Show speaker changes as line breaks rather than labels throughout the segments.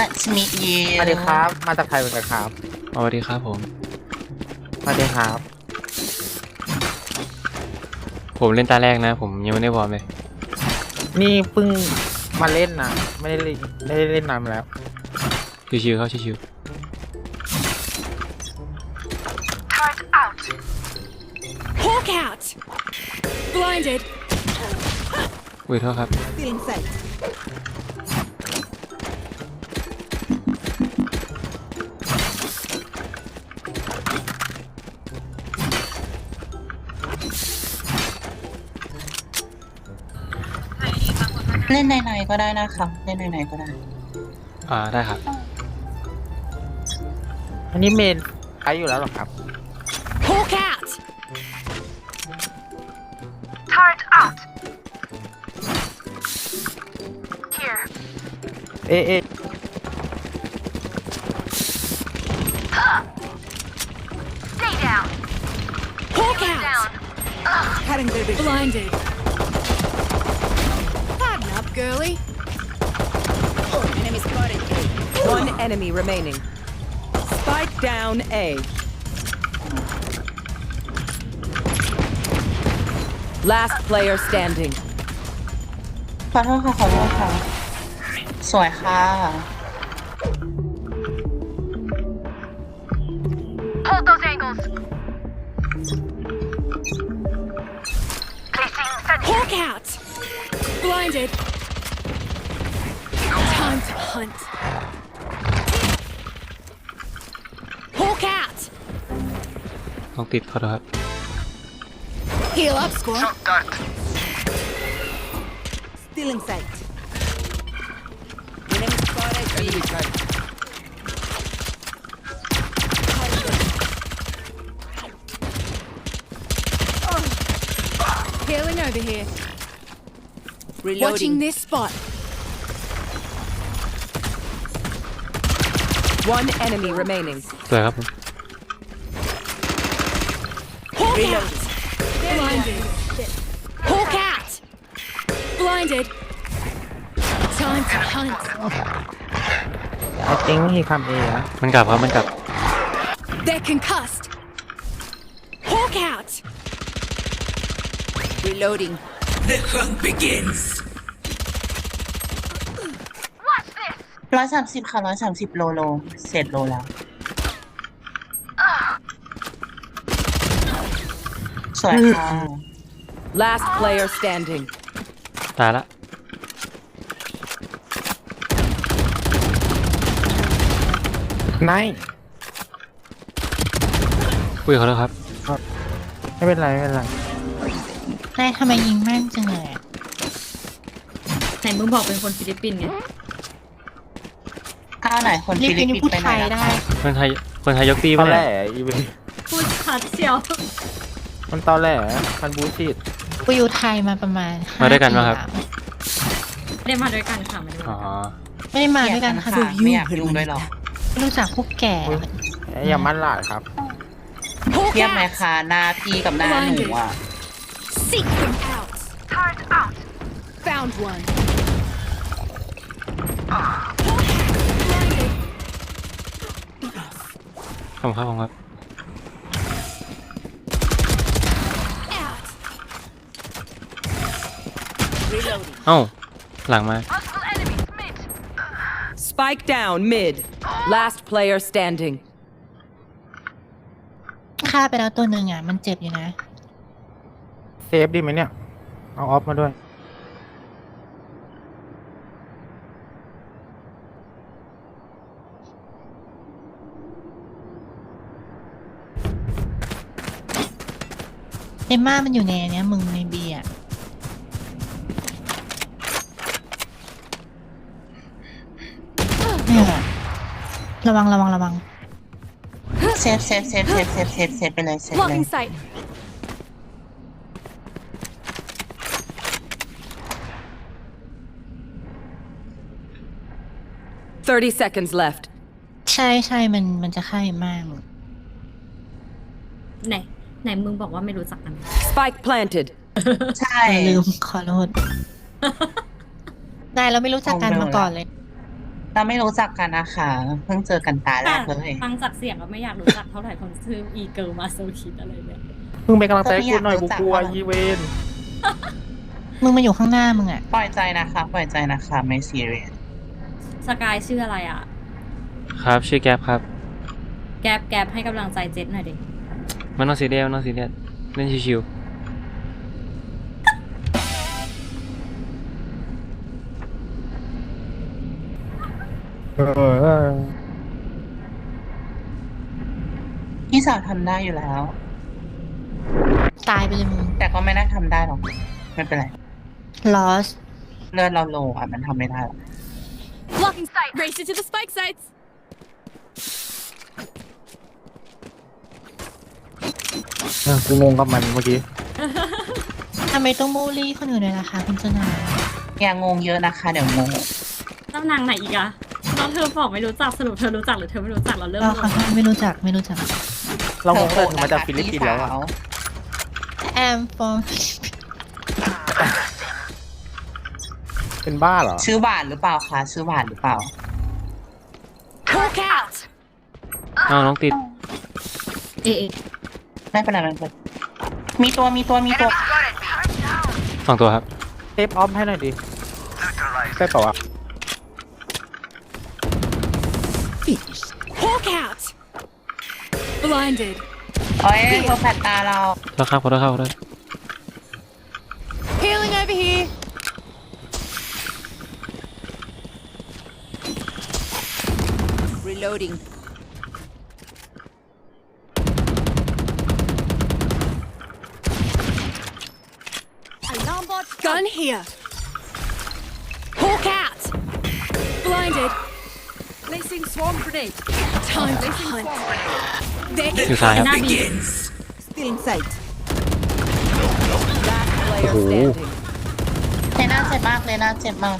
Nice to meet you
สวัสดีครับ มาจากไทยเหมือนกันครับ
สวัสดีครับผม
สวัสดีครับ
ผมเล่นตาแรกนะ ผมยังไม่ได้วอร์มเลย
นี่เพิ่งมาเล่นนะไม่ได้เล่นไม่ได้เล่นนานมาแล้ว
ชิวๆเขาชิว
Hawk out! Blinded!
ๆอุ้ยโทษครับ
Feeling safe.
เล่นไหนๆก็ได้นะคะเล่นไหนๆก็ได้
อ่าได้ครับ
อันนี้เมนใช้อยู่แล้วเหรอครับ
Hawk out!
Turret out. Here.
เอะเอะ
Stay down.
Hawk out!
Down.
Cutting their vision. Blinded. Harden up, girly. Enemy spotted.
One enemy remaining. Spike down A. Last player standing.
ขอโทษค่ะ ขอโทษค่ะ สวยค่ะ
Hold those angles. Placing sentry.
Hawk out! Blinded. Time to hunt. Hawk out!
ต้องติดขอโทษครับ
Heal up, squad.
dart.
Still in sight. Enemy spotted. Enemy Healing over here. Watching this spot.
One enemy remaining.
สวยครับผม
Hawk out! Blinded. Hawk out! Blinded. Time to hunt.
ไอติ้งที่คำเอนะ
มันกลับครับมันกลับ
They're concussed. Hawk out! Reloading.
Watch
ร้อยสามสิบค่ะร้อยสามสิบโลโลเสร็จโลแล้ว สวยค่ะ
Last player standing.
ตายละ
ไน
อุ้ยขอโทษครับ
ไม่เป็นไรไม่เป็นไร
นายทำไมยิงแม่นจังเลยอะ
ไหนมึงบอกเป็นคนฟิลิปปินส์ไง
ก้าวไหนคนฟิลิปปินส์ไปไหนแล้วคะ
คนไทยคนไทยยกตี
ตอ
ป่ะ
แหล
เนี่ย
อีเวนต์
พูดชัดเชียว
มันตอแหลพันบูชิด
กูอยู่ไทยมาประมาณ
มาด้วยกันปะครับ
ไม่ได้มาด้วยกันค่ะมาด้วย
อ๋อ
ไม่ได้มาด้วยกันค่ะ
ไม่อยากยุ่งด้วยหรอก
ไม่รู้จักพวกแก่
อย่ามันหลาดครับ
Hawk
เทียบไหม
out!
คะหน้าพี่กับหน้าหนูอะ
Seek them out.
Turret out.
Found one.
ขอบคุณครับผมครับ
Out.
เอ้า หลังมา
Multiple enemies mid.
Spike down mid. Last player standing.
ฆ่าไปแล้วตัวหนึ่งอะ มันเจ็บอยู่นะ
เซฟดีไหมเนี่ย เอาออฟมาด้วย
เอมม่ามันอยู่ในเนี้ยมึงในบีอะเนี่ยระวังระวังระวัง
เซฟเซฟเซฟเซฟเซฟเซฟเซฟไปเลยเซฟเลย
Blocking sight.
Thirty seconds left.
ใช่ใช่มันมันจะฆ่าเอมม่ามึง
ไหน ไหนมึงบอกว่าไม่รู้จักกัน
Spike planted.
ใช่
เออลืมขอโทษนายเราไม่รู้จักกันมาก่อนเลย
เราไม่รู้จักกันนะคะเพิ่งเจอกันตาแร
แต่
กเลย
ฟังจากเสียงก็ไม่อยากรู้จักเท่าไหร่คนชื่ออีเกิลมาโซคิดอะไรเนี่ย
มึงเป็นกำลังใจให้กูหน่อยกูกลัวยีเวน
มึงมาอยู่ข้างหน้ามึงอะ
ปล่อยใจนะคะปล่อยใจนะคะไม่ซีเรียส
สกายชื่ออะไรอะ
ครับ ชื่อแก๊ปครับ
แกบแกบให้กำลังใจเจ็ดหน่อยดิ
มันต้องซีเรียสมันต้องซีเรียสเล่นชิว
เออ
พี่สาวทำได้อยู่แล้ว
ตายไปเลยมึง
แต่ก็ไม่ได้ทำได้หรอกไม่เป็นไร
loss
เลือดเราโลอะมันทำไม่ได้หรอก
Blocking sight. Race into the spike sites.
เออกูงงกับมันเมื่อกี้
ทำไมต้องบูลลี่คนอื่นเลยล่ะคะคุณชนา
อย่างงงเยอะนะคะ เดี๋ยวงง
เจ้านางไหนอีกอะเราเธอบอกไม่รู้จักสรุปเธอรู้จักหรือเธอไม่รู้จักเราเริ่ม
เรา
ง
ค่ะ
ง
ไม่รู้จักไม่รู้จัก
เรางง
ธ
แต่
อ
ถึงมาจากฟิลิปปินส์แล้วอะ
พี่สา
am from
เป็นบ้าเหรอ
ชื่อหวานหรือเปล่าคะชื่อหวานหรือเปล่า
Hawk out.
ๆอ้าวน้องติด
เอะเอะ
ไม่เป็นไรไม่เป็นไรมีตัวมีตัวมีตัว
สองตัวครับ
เทปออมให้หน่อยดิใช่เปล่าวะ
Hawk out. Blinded.
โอ้ยเธอแผดตาเรา
ขอโทษครับขอโทษครับขอโทษ
Healing over here. Gun here. Hawk out. Blinded. Placing swarm grenade. Time to hunt. They're
อยู่ซ้ายครับ
หน้าบี
Still in sight. Last player standing.
เลน่าเจ็บมากเลน่าเจ็บมาก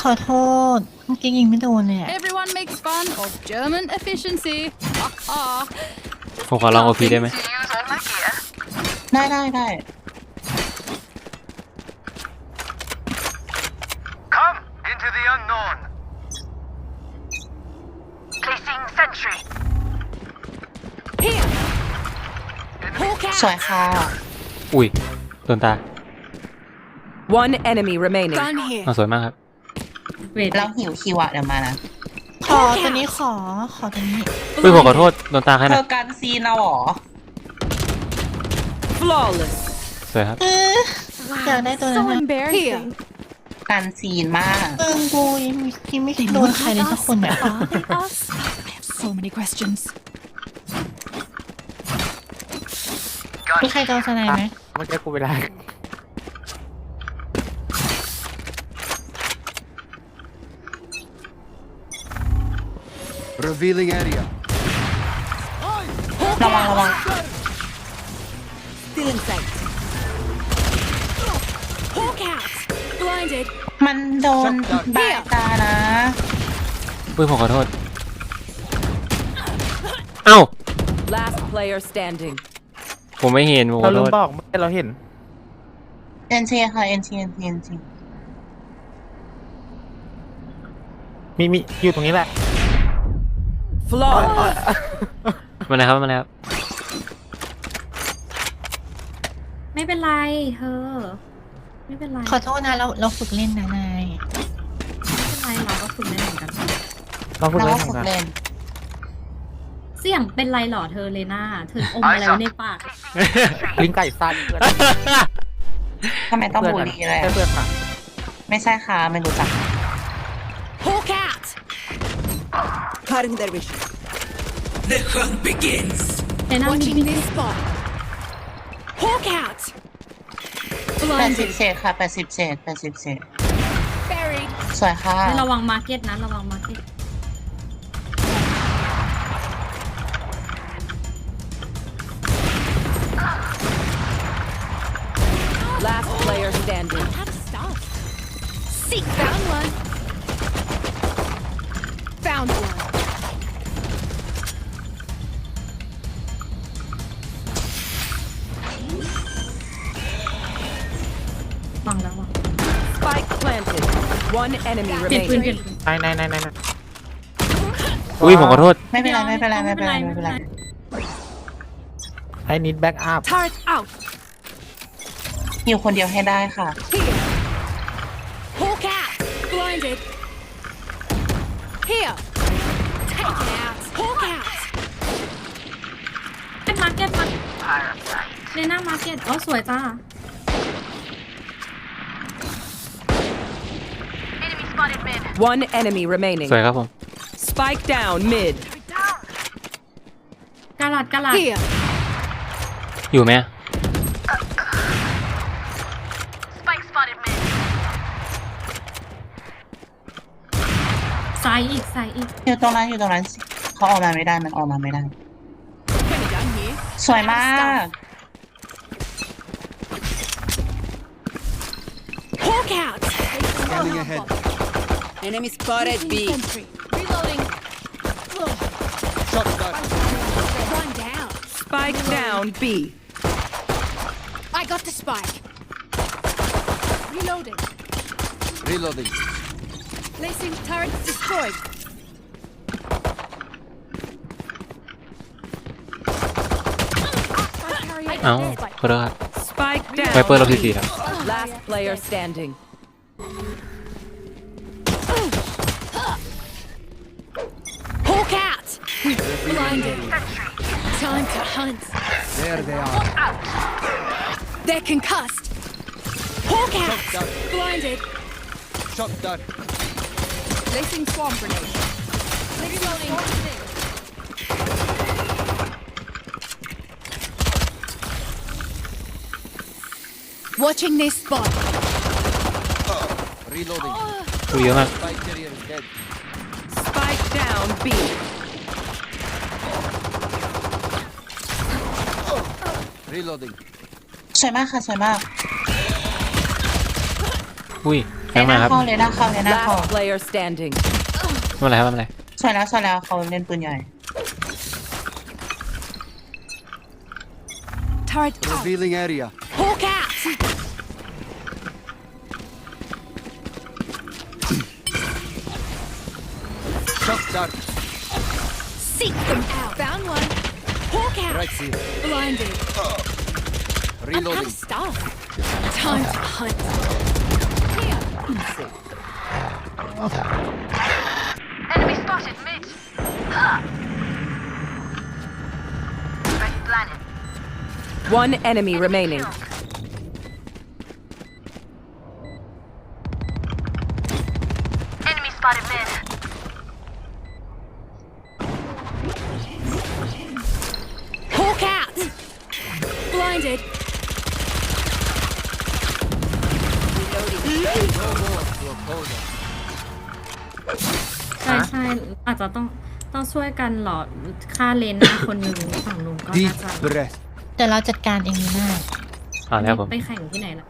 ขอโทษเมื่อกี้ยิงไม่โดนเลยอะ
Everyone makes fun of German efficiency. Ha ha.
ผมขอลองโอพีได้ไหม
ได้ได้ได้
Come into the unknown. Placing sentry.
Here. Hawk
สวย
out.
ค่ะ
อุ้ยโดนตา
One enemy remaining.
Gun here.
อ้าวสวยมากครับ
เวท
แล้วหิวคิวอะเดี๋ยวมานะ
ขอตัวนี้ขอขอตัวนี้
อุ้ยผมขอโทษโดนตาแค่
เธ
นั้น
อการซีนเราเหรอ
Flawless.
สวยครับ
เอออยากได้ตัวนั้น
So
นะ
embarrassing.
การซีนมาก
เออกูยังไม่ยังไม่โดนใครเลยสักคนเนี่ย
Are they us? I have so many questions.
มีใครจะเอาสไนด์ไหม
เมื่อกี้กูไปได้
Revealing area.
ระวังระวัง
Still in sight.
Hawk out. Blinded.
มันโดนบายตานะ
อุ้ยผมขอโทษ เอ้า
Last player standing.
ผมไม่เห็นผมข
เรา
อโท
ลืม
ษ
บอกเมื่อกี้เราเห็น
เอ็นทีค่ะเอ็นทีเอ็นทีเอ็นที
มีมีอยู่ตรงนี้แหละ
Flawless.
มาเลยครับมาเลยครับ
ไม่เป็นไรเธอ ไม่เป็นไร
ขอโทษนะเราเราฝึกเล่นนะนาย
ไม่เป็นไรเราก็ฝึกได้เหมือนกัน
เราพูด
เรา
เล่
ก็
นเหมื
ฝึ
อน
ก
กัน
เล่น
เสียงเป็นไรหรอเธอเลน่าเธออมอะไรไว้ในปาก
ลิงไก่สั้นเพื่อน
ทำไมต้อง
เพื่อน
บูล
กัน
ลี่เลย
แค่
อะ
เพื่อนค่ะ
ไม่ใช่ค่ะไม่รู้จัก
Hawk out.
Cutting their vision.
เลน่ามี
Watching this spot. Hawk out.
แปดสิบ
Blinded.
เศษค่ะแปดสิบเศษแปดสิบเศษ
Buried.
สวยค่ะ
ให้ระวังมาร์เก็ตนะระวังมาร์เก็ต
Last player standing.
How to stop? Seek. Found one. Found one.
One enemy
เปลี่ยนปืน
remaining.
เปลี่ยนปืน
ไหนไหนไหนไหนไหน
อุ้ยผมขอโทษ
ไม่เป็นไรไม่เป็นไรไม่เป็นไรไม่เป็นไร
ไอ้นิดแบ็กอัพ
Turret out.
อยู่คนเดียวให้ได้ค่ะ
Here. Hawk out. Blinded. Here. Take it out. Hawk out.
เป็นมาร์เก็ตมาเลน่ามาร์เก็ตอ๋อสวยจ้า
Enemy spotted mid.
One enemy remaining.
สวยครับผม
Spike down mid.
กาลัดกาลัด
Here.
อยู่ไหม
Spike spotted mid.
ซ้ายอีกซ้ายอีก
อยู่ตรงนั้นอยู่ตรงนั้นเขาออกมาไม่ได้มันออกมาไม่ได้
Pretty done here.
สวยมาก
Hawk out.
Scanning ahead.
Enemy spotted
Sentry. Reloading.
Shot down.
Run down.
Spike down B.
I got the spike. Reloading.
Reloading.
Placing turret destroyed.
เอ้าขอโทษครับ
Spike
ไวเปอร์
down.
เราทีสี่ครับ
Last player standing.
Blinded. Time to hunt.
There they are.
They're concussed. Hawk out. Blinded.
Shot down.
Placing swarm grenade. Reloading. Watching this spot.
Reloading.
ดูเยอะมาก
Spike carrier is dead.
Spike down B.
Reloading.
สวยมากค่ะสวยมาก
อุ้ย
เล
แรงมา
น่าก
ครับ
เข้าเลน่าเข้าเลน่าเข้า
Last player standing.
ไม่เป็นไรครับไม่เป็นไร
สวยแล้วสวยแล้วเขาเล่นปืนใหญ่
Turret out.
Revealing area.
Hawk out.
Shot down.
Seek them out. Found one. Hawk out.
Right here.
Blinded. I'm out
Reloading.
of stuff. Time to hunt. Here.
Enemy spotted mid. Ready planted.
One enemy remaining.
Enemy
ช่วยกันหลอดฆ่าเลนหน้าคนหนึ่งฝั่งลุงก็น่าจะ
breath.
เดี๋ยวเราจัดการเองนีน่า
อ่าแล้วผม
ไปแข่งที่ไหนล่ะ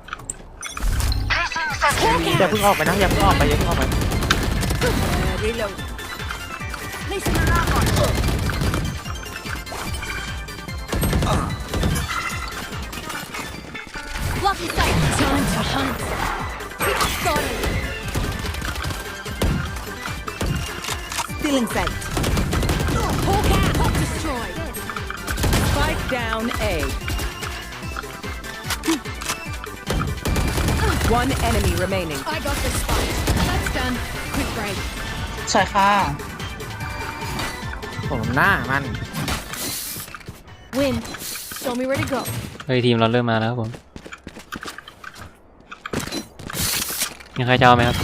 Placing sentry.
อย่าเพิ่งออกไปนะอย่าเพิ่งออกไปอย่าเพิ่งออกไป
reload.
Placing alarm on.
Lucky sight.
Down A. One enemy remaining.
I got the spike. That's done. Quick break.
สวยค่ะ
ผมหน้ามัน
Win. Show me where to go.
เฮ้ยทีมเราเริ่มมาแล้วครับผมมีใครจะเอาไหมครับ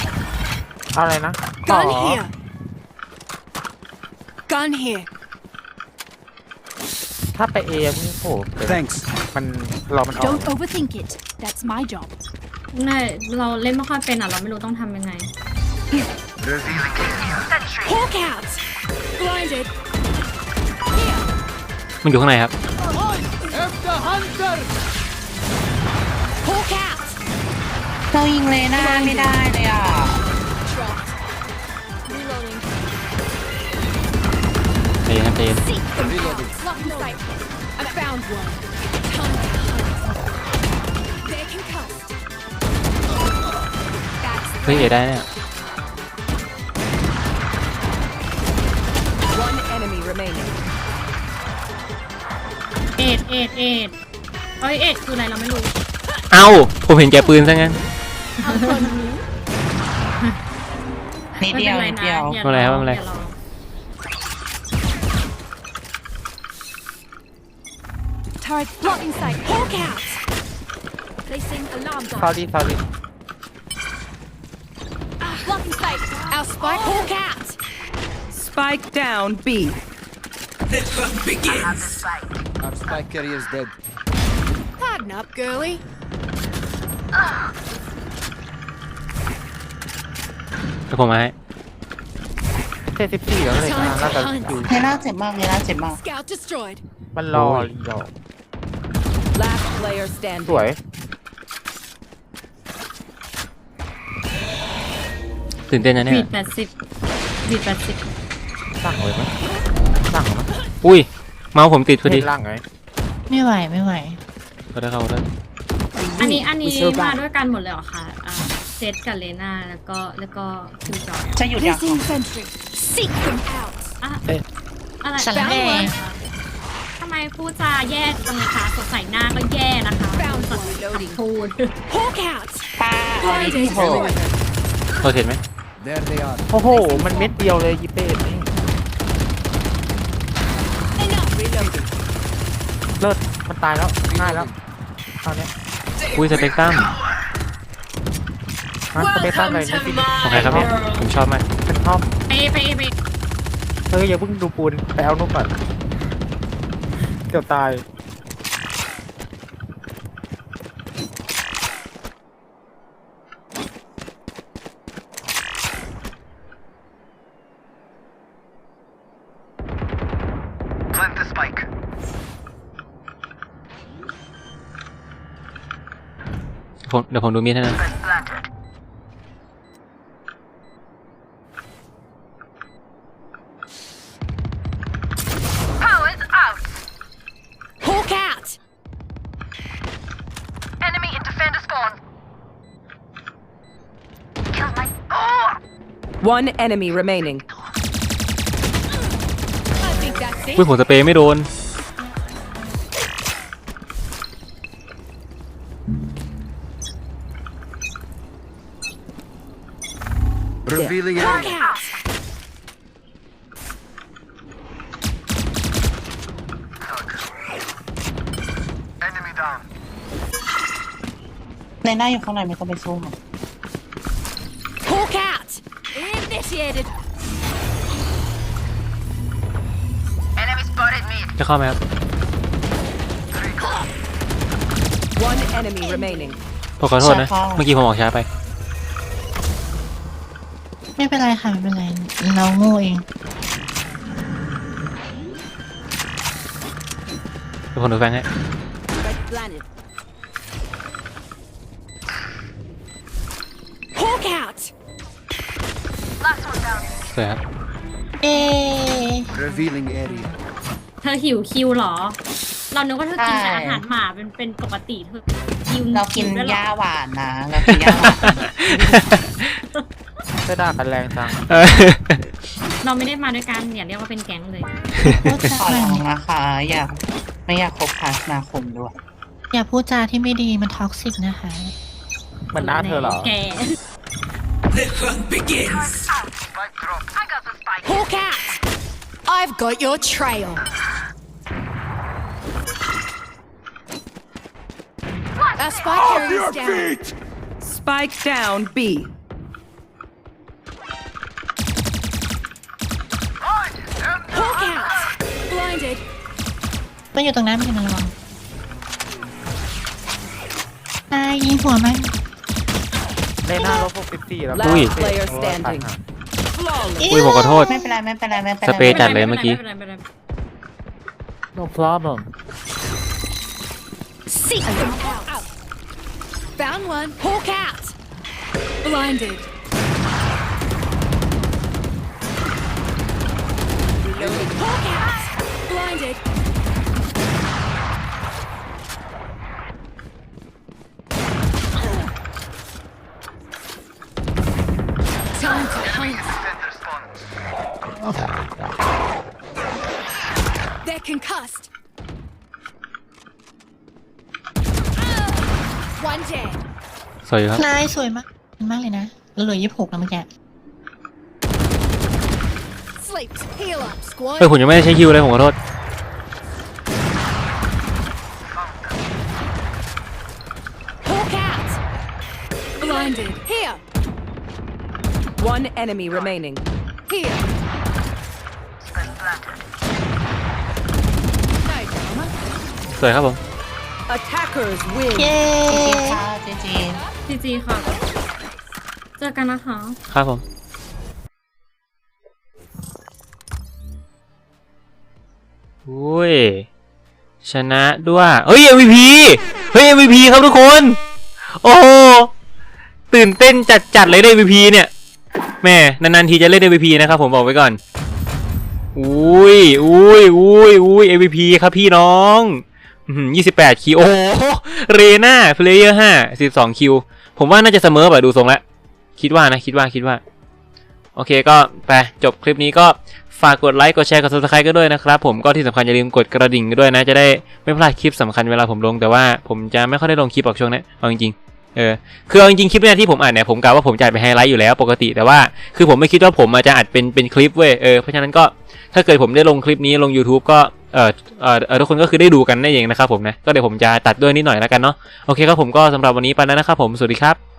เอาอะไรนะ
Gun
ขอ
here. Gun here.
ถ้าไปเอมึงโผล่ไป
Thanks.
มันรอมันออก
Don't overthink it. That's my job.
ไม่เราเล่นไม่ค่อยเป็นอะ เราไม่รู้ต้องทำยังไง
Revealing sentry.
Hawk out. Blinded.
มันอยู่ข้างในครับ
After hunter.
Hawk out.
เรายิงเลน่าไม่ได้เลยอะ
Dropped. Reloading.
ใจเย็นครับใจเย็น
Seek them
Reloading.
Not in sight. I found one. They can coast.
เฮ้ยได้เนี่ย
เอ็
ดเอ็ดเอ็ดไอเอ็ดคืออะไรเราไม่รู้
เอ้า ผมเห็นแกปืนซะงั้นนี่
เดียวนิ
ดเดียว
ไม่
เป็
น
ไน
ว่าองไรครับไม่เป็ไร
อร้อ
Turret blocking sight. Hawk out. Placing alarm
ซอ
dot.
รี่ซอรี่
Blocking sight. Our spike. Hawk out.
Spike down B.
Our spike carrier is dead.
Harden up, girly.
เดี๋ยวผมมาให้
เจ็ดสิบสี่แล้วเลยนะน่าจะอยู่
เฮน่าเจ็บมากเฮน่าเจ็บมาก
Scout destroyed.
มันรอรีดอก
Last player
ส
standing.
วย
ตื่นเต้นนะเนี่
บี
ย
ดแปดสิบบีดแปดสิบ
สั่งเลยไหมสั่งไหม
อุ้ย เมาส์ผมติดพอดี
เห็นล่างไง
ไม่ไหวไม่ไหว
ก็ได้เข้าได้
อันนี้อันนี้
We so bad
มาด้วยกันหมดเลยเหรอคะอ่าเซตกับเลน่าแล้วก็แล้วก็คิวจอย
จะหยุดยัง
Placing sentry. Seek them out.
อะ
เอ๊ะ
อะไร
สารแหน่
ทำไมพูดจาแย่จังเลยคะสดใสหน้าก็แย่นะคะ
Found
สด
one reloading.
พูด
Hawk out.
ป้าเอาดิ
โอ้โห
เราเห็นไหม
There they are.
โอ้โห มันเม็ดเดียวเลยยิเป้นี่
Enough. Reloading.
เลิศมันตายแล้วง่ายแล้วตอนเนี้ย
อุ้ยสเปกตรัม
ฮะสเปคตั้งเลยนะพี่
ของใครครับเนี่ยผมชอบมาก
เป็นชอบ
ไปไปไป
เฮ้ยอย่าเพิ่งดูปูนไปเอานุ่มก่อน เดี๋ยวตาย
Plant the spike.
ผมเดี๋ยวผมดูมีดให้นะ
Planted.
One enemy remaining.
I think that's
อุ้ย
it.
ผมสเปรย์ไม่โดน
Revealing
Hawk out.
Enemy down.
ในหน้าอยู่ข้างในไม่ต้องไปสู้มัน
Hawk Initiated.
Enemy spotted mid.
จะเข้าไหมครับ
One enemy remaining.
ผมขอโทษนะ
ใช่ค่ะ
เมื่อกี้ผมออกช้าไป
ไม่เป็นไรค่ะ ไม่เป็นไร เราโง่เอง
เดี๋ยวผมดูแฟงให้
Red planet.
Down.
สวยครับ
เอ๊ะ
Revealing area.
เธอหิวคิวเหรอ เรานึกว่าเธอกินแต่
ใช่
อาหารหมาเป็นเป็นปกติเธอคิว
เรากิน
ด้วยเห
ห
รอ
ญ้าหวานนะเรากินหญ้าหวาน
ไม่ด่ากันแรงจัง
เออ
เราไม่ได้มาด้วยกันอย่าเรียกว่าเป็นแก๊งเลย
พูด
ขอ
จา
ร้องนะคะอยากไม่อยากคบค้าสมาคมด้วย
อย่าพูดจาที่ไม่ดีมันท็อกซิกนะคะ
เหมือนหน้าเธอเหรอ
แก
Spike drop. I got the spike.
Hawk out. I've got your trail. Our spike carrier is down.
Spike down B.
Hawk out. Blinded.
มันอยู่ตรงนั้นมันอยู่ระวังนายยิงหัวมัน
ในหน้าลบหกสิบสี่แล้ว
Last
อุ้ย
player standing. Flawless.
อุ้ย ผมขอโทษ
ไม่เป็นไรไม่เป็นไรไม่เป็น
ส
ไร
เปรย์จัดเลยเมื่อกี้
ไป็นไรไม่เป็นไรไม่เป็นไร
no problem
Seek them out. Found one. Hawk out. Blinded. Reloading. Hawk out. Blinded.
สวยอยู่ครับ
นายสวยมากมากเลยนะเหลือยี่สิบหกแล้วเมื่อกี้
Sleeps. Heal up, squad.
เฮ้ยผมยังไม่ได้ใช้ฮิวเลยผมขอโทษ
Hawk out. Blinded. Here.
One enemy remaining.
Here. No drama.
สวยครับผม
Attackers win.
เย้
จีค่ะจีจี
จีจีค่ะ เจอกันนะคะ
ครับผม อุ้ย ชนะด้วย เฮ้ย MVP เฮ้ย MVP ครับทุกคน โอ้โหตื่นเต้นจัดๆเลยได้ MVP เนี่ย แม่นานๆทีจะเล่น MVP นะครับผมบอกไว้ก่อน อุ้ยอุ้ยอุ้ยอุ้ย MVP ครับพี่น้องยี่สิบแปดคิว โอ้โหเรน่าเพลเยอร์ห้าสิบสองคิว ผมว่าน่าจะเสมอแบบดูทรงแล้ว คิดว่านะคิดว่าคิดว่า โอเคก็ไปจบคลิปนี้ก็ฝากกดไลค์กดแชร์กด subscribe กันด้วยนะครับ ผมก็ที่สำคัญอย่าลืมกดกระดิ่งกันด้วยนะ จะได้ไม่พลาดคลิปสำคัญเวลาผมลงแต่ว่าผมจะไม่ค่อยได้ลงคลิปออกช่วงนี้เอาจริงเออคือเอาจริงๆคลิปเนี่ยที่ผมอัดเนี่ยผมกะว่าผมจะอัดเป็นไฮไลท์อยู่แล้วปกติแต่ว่าคือผมไม่คิดว่าผมอาจจะอัดเป็นเป็นคลิปเว้ยเออเพราะฉะนั้นก็ถ้าเกิดผมได้ลงคลิปนี้ลง YouTube ก็ เออเออทุกคนก็คือได้ดูกันนั่นเองนะครับผมนะก็เดี๋ยวผมจะตัดด้วยนิดหน่อยแล้วกันเนาะโอเคครับผมก็สำหรับวันนี้ไปแล้วนะครับผมสวัสดีครับ